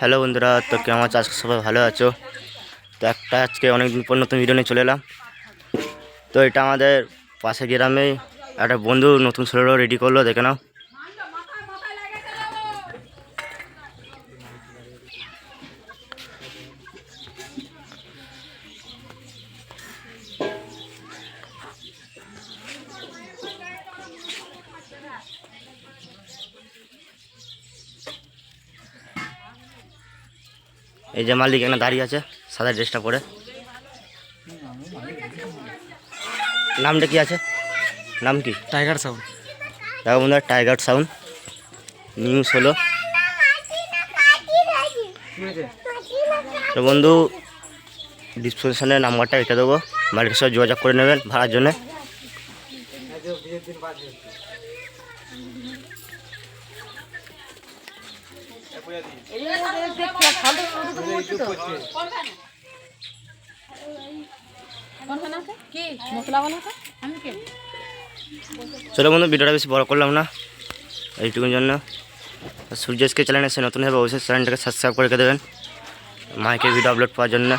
Hello বন্ধুরা, তো কেমন আছো? আজকে সবাই ভালো আছো? তো একটা আজকে অনেক দিন পর নতুন ভিডিও নিয়ে চলে এলাম। তো এটা আমাদের পাশে গ্রামে একটা বন্ধু নতুন ছেলেরও রেডি করল, দেখে নাও। এই যে মালিক এখানে দাঁড়িয়ে আছে সাদা ড্রেসটা পরে। নামটা কি আছে? নাম কি? টাইগার সাউন্ড দেখো বন্ধুরা টাইগার সাউন্ড নিউজ হলো। তো বন্ধু ডিসক্রিপশনে নাম্বারটা রেখে দেবো। মালিকের সাথে যোগাযোগ করে নেবেন ভাড়ার জন্য কি মশলা বানাতে আমি কে চলো বন্ধু, ভিডিওটা বেশি বড় করলাম না। এইটুকুর জন্য। সূর্য এসকে চ্যানেল এসে নতুন হবে অবশ্যই চ্যানেলটাকে সাবস্ক্রাইব করে দেবেন। মাইকে ভিডিও আপলোড পাওয়ার জন্য।